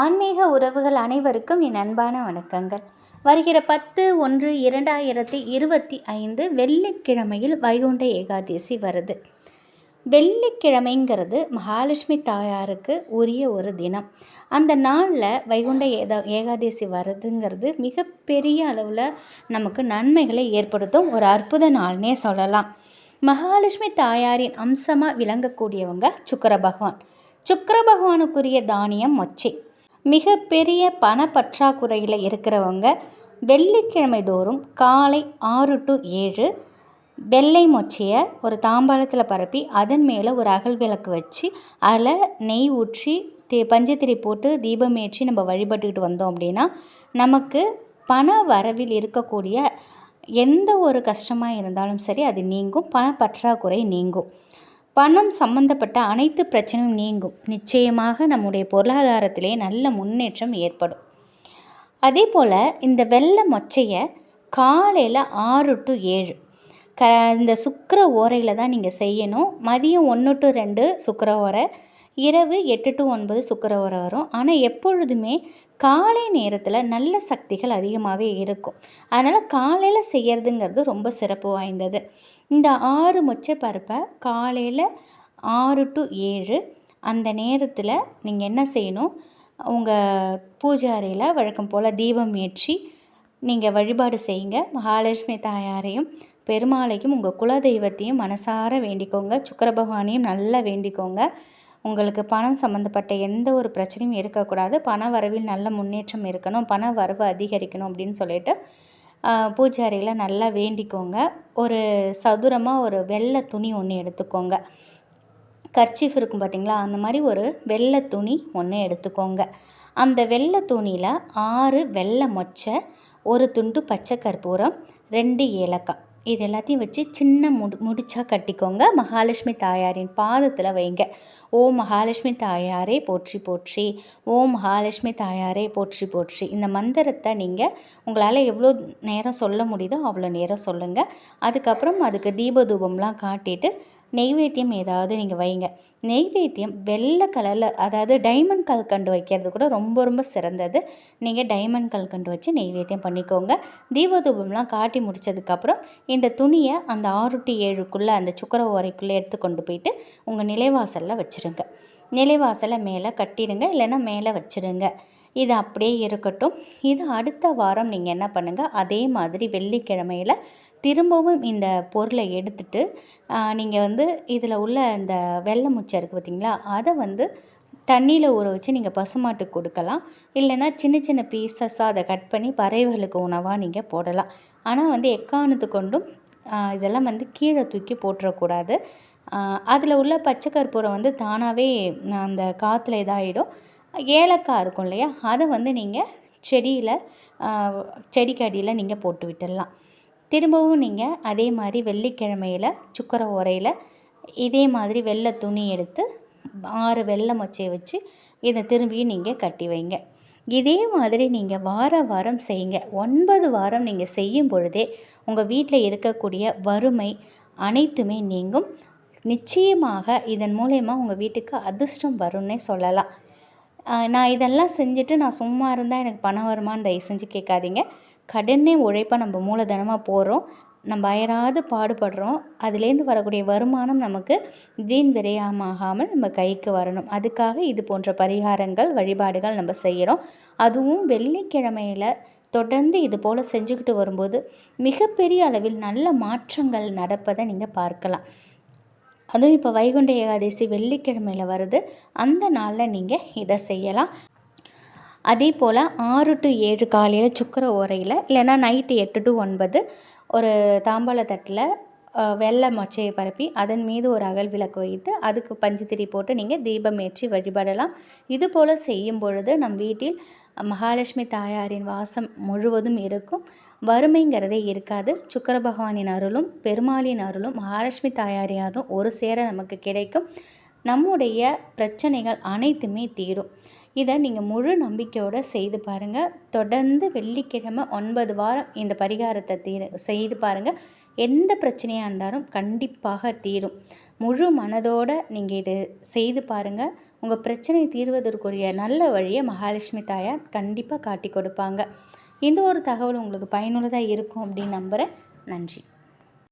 ஆன்மீக உறவுகள் அனைவருக்கும் என் அன்பான வணக்கங்கள். வருகிற பத்து ஒன்று இரண்டாயிரத்தி இருபத்தி ஐந்து வெள்ளிக்கிழமையில் வைகுண்ட ஏகாதசி வருது. வெள்ளிக்கிழமைங்கிறது மகாலட்சுமி தாயாருக்கு உரிய ஒரு தினம். அந்த நாளில் வைகுண்ட ஏதா ஏகாதசி வருதுங்கிறது மிகப்பெரிய அளவில் நமக்கு நன்மைகளை ஏற்படுத்தும் ஒரு அற்புத நாள்னே சொல்லலாம். மகாலட்சுமி தாயாரின் அம்சமாக விளங்கக்கூடியவங்க சுக்கர பகவான். சுக்கர பகவானுக்குரிய தானியம் மொச்சை. மிகப்பெரிய பணப்பற்றாக்குறையில் இருக்கிறவங்க வெள்ளிக்கிழமை தோறும் காலை ஆறு டு ஏழு வெள்ளை மொச்சையை ஒரு தாம்பாளத்தில் பரப்பி அதன் மேலே ஒரு அகல் விளக்கு வச்சு அதில் நெய் ஊற்றி தே பஞ்சத்திரி போட்டு தீபம் ஏற்றி நம்ம வழிபட்டுக்கிட்டு வந்தோம் அப்படின்னா நமக்கு பண வரவில் இருக்கக்கூடிய எந்த ஒரு கஷ்டமாக இருந்தாலும் சரி அது நீங்கும் பண பற்றாக்குறை நீங்கும். பணம் சம்பந்தப்பட்ட அனைத்து பிரச்சனையும் நீங்கும். நிச்சயமாக நம்முடைய பொருளாதாரத்திலே நல்ல முன்னேற்றம் ஏற்படும். அதே போல் இந்த வெள்ளை மொச்சையை காலையில் ஆறு டு ஏழு க இந்த சுக்கர ஓரையில் தான் நீங்கள் செய்யணும். மதியம் ஒன்று டு ரெண்டு சுக்கர ஓரை இரவு எட்டு டு ஒன்பது சுக்கரவரை வரும். ஆனால் எப்பொழுதுமே காலை நேரத்தில் நல்ல சக்திகள் அதிகமாகவே இருக்கும். அதனால் காலையில் செய்கிறதுங்கிறது ரொம்ப சிறப்பு வாய்ந்தது. இந்த ஆறு மொச்சை பருப்பை காலையில் ஆறு டு ஏழு அந்த நேரத்தில் நீங்கள் என்ன செய்யணும்? உங்கள் பூஜாரியில் வழக்கம் போல் தீபம் ஏற்றி நீங்கள் வழிபாடு செய்யுங்க. மகாலட்சுமி தாயாரையும் பெருமாளையும் உங்கள் குலதெய்வத்தையும் மனசார வேண்டிக்கோங்க. சுக்கர பகவானையும் நல்லா வேண்டிக்கோங்க. உங்களுக்கு பணம் சம்மந்தப்பட்ட எந்த ஒரு பிரச்சனையும் இருக்கக்கூடாது. பண வரவில் நல்ல முன்னேற்றம் இருக்கணும். பண வரவு அதிகரிக்கணும் அப்படின்னு சொல்லிட்டு பூஜாரியில் நல்லா வேண்டிக்கோங்க. ஒரு சதுரமாக ஒரு வெள்ளை துணி ஒன்று எடுத்துக்கோங்க. கர்ச்சீஃப் இருக்கும் பார்த்திங்களா அந்த மாதிரி ஒரு வெள்ளை துணி ஒன்று எடுத்துக்கோங்க. அந்த வெள்ளை துணியில் ஆறு வெள்ளை மொச்சை ஒரு துண்டு பச்சை கற்பூரம் ரெண்டு ஏலக்காய். இது எல்லாத்தையும் வச்சு சின்ன முடி முடிச்சா கட்டிக்கோங்க. மகாலட்சுமி தாயாரின் பாதத்தில் வைங்க. ஓ மகாலட்சுமி தாயாரே போற்றி போற்றி. ஓ மகாலட்சுமி தாயாரே போற்றி போற்றி. இந்த மந்திரத்தை நீங்கள் உங்களால் எவ்வளோ நேரம் சொல்ல முடியுதோ அவ்வளோ நேரம் சொல்லுங்கள் அதுக்கப்புறம் அதுக்கு தீபதூபம்லாம் காட்டிட்டு நெய்வேத்தியம் ஏதாவது நீங்கள் வைங்க. நெய்வேத்தியம் வெள்ளை கலரில் அதாவது டைமண்ட் கல்கண்டு வைக்கிறது கூட ரொம்ப ரொம்ப சிறந்தது. நீங்கள் டைமண்ட் கல்கண்டு வச்சு நெய்வேத்தியம் பண்ணிக்கோங்க. தீபதூபம்லாம் காட்டி முடித்ததுக்கப்புறம் இந்த துணியை அந்த ஆறு டு ஏழுக்குள்ளே அந்த சுக்கர ஓரைக்குள்ளே எடுத்து கொண்டு போயிட்டு உங்கள் நிலைவாசலில் வச்சுருங்க. நிலைவாசலை மேலே கட்டிடுங்க இல்லைன்னா மேலே வச்சுருங்க. இது அப்படியே இருக்கட்டும். இது அடுத்த வாரம் நீங்கள் என்ன பண்ணுங்கள் அதே மாதிரி வெள்ளிக்கிழமையில் திரும்பவும் இந்த பொருளை எடுத்துட்டு நீங்கள் வந்து இதில் உள்ள இந்த வெள்ளை முச்சை இருக்குது பார்த்திங்களா அதை வந்து தண்ணியில் ஊற வச்சு நீங்கள் பசுமாட்டுக்கு கொடுக்கலாம். இல்லைன்னா சின்ன சின்ன பீசஸாக அதை கட் பண்ணி பறவைகளுக்கு உணவாக நீங்கள் போடலாம். ஆனால் வந்து எக்காரணத்து கொண்டும் இதெல்லாம் வந்து கீழே தூக்கி போட்டுறக்கூடாது. அதில் உள்ள பச்சை கற்பூரம் வந்து தானாகவே அந்த காற்றுல இதாகிடும் ஏலக்காய் இருக்கும் இல்லையா அதை வந்து நீங்கள் செடியில் செடிக்கு அடியில் நீங்கள் போட்டு விட்டுடலாம். திரும்பவும் நீங்கள் அதே மாதிரி வெள்ளிக்கிழமையில் சுக்கர உரையில் இதே மாதிரி வெள்ளை துணி எடுத்து ஆறு வெள்ளை மொச்சையை வச்சு இதை திரும்பியும் நீங்கள் கட்டி வைங்க. இதே மாதிரி நீங்கள் வார வாரம் செய்யுங்க. ஒன்பது வாரம் நீங்கள் செய்யும் பொழுதே உங்கள் வீட்டில் இருக்கக்கூடிய வறுமை அனைத்துமே நீங்கும். நிச்சயமாக இதன் மூலயமா உங்கள் வீட்டுக்கு அதிர்ஷ்டம் வரும்னே சொல்லலாம். நான் இதெல்லாம் செஞ்சுட்டு நான் சும்மா இருந்தால் எனக்கு பணம் வருமானு தயவு செஞ்சு கேட்காதீங்க. கடனே உழைப்பாக நம்ம மூலதனமாக போடுறோம். நம்ம அயராது பாடுபடுறோம். அதுலேருந்து வரக்கூடிய வருமானம் நமக்கு வீண் விரயமாகாமல் நம்ம கைக்கு வரணும். அதுக்காக இது போன்ற பரிகாரங்கள் வழிபாடுகள் நம்ம செய்கிறோம். அதுவும் வெள்ளிக்கிழமையில் தொடர்ந்து இது போல் செஞ்சுக்கிட்டு வரும்போது மிகப்பெரிய அளவில் நல்ல மாற்றங்கள் நடப்பதை நீங்கள் பார்க்கலாம். அதுவும் இப்போ வைகுண்ட ஏகாதசி வெள்ளிக்கிழமையில் வருது. அந்த நாளில் நீங்கள் இதை செய்யலாம். அதே போல் ஆறு டு ஏழு காலையில் சுக்கர உரையில் இல்லைன்னா நைட்டு எட்டு டு ஒன்பது ஒரு தாம்பாள தட்டில் வெள்ளை மொச்சையை பரப்பி அதன் மீது ஒரு அகல் விளக்கு வைத்து அதுக்கு பஞ்சுத்திரி போட்டு நீங்கள் தீபம் ஏற்றி வழிபடலாம். இது போல் செய்யும் பொழுது நம் வீட்டில் மகாலட்சுமி தாயாரின் வாசம் முழுவதும் இருக்கும். வறுமைங்கிறதே இருக்காது. சுக்கர பகவானின் அருளும் பெருமாளின் அருளும் மகாலட்சுமி தாயாரின் அருளும் ஒரு சேர நமக்கு கிடைக்கும். நம்முடைய பிரச்சனைகள் அனைத்துமே தீரும். இதை நீங்கள் முழு நம்பிக்கையோடு செய்து பாருங்கள் தொடர்ந்து வெள்ளிக்கிழமை ஒன்பது வாரம் இந்த பரிகாரத்தை தீர செய்து பாருங்கள் எந்த பிரச்சனையாக இருந்தாலும் கண்டிப்பாக தீரும். முழு மனதோடு நீங்கள் இது செய்து பாருங்கள் உங்கள் பிரச்சனை தீர்வதற்குரிய நல்ல வழியை மகாலட்சுமி தாயார் கண்டிப்பாக காட்டி கொடுப்பாங்க. இந்த ஒரு தகவல் உங்களுக்கு பயனுள்ளதாக இருக்கும் அப்படின்னு நம்புகிறேன் நன்றி.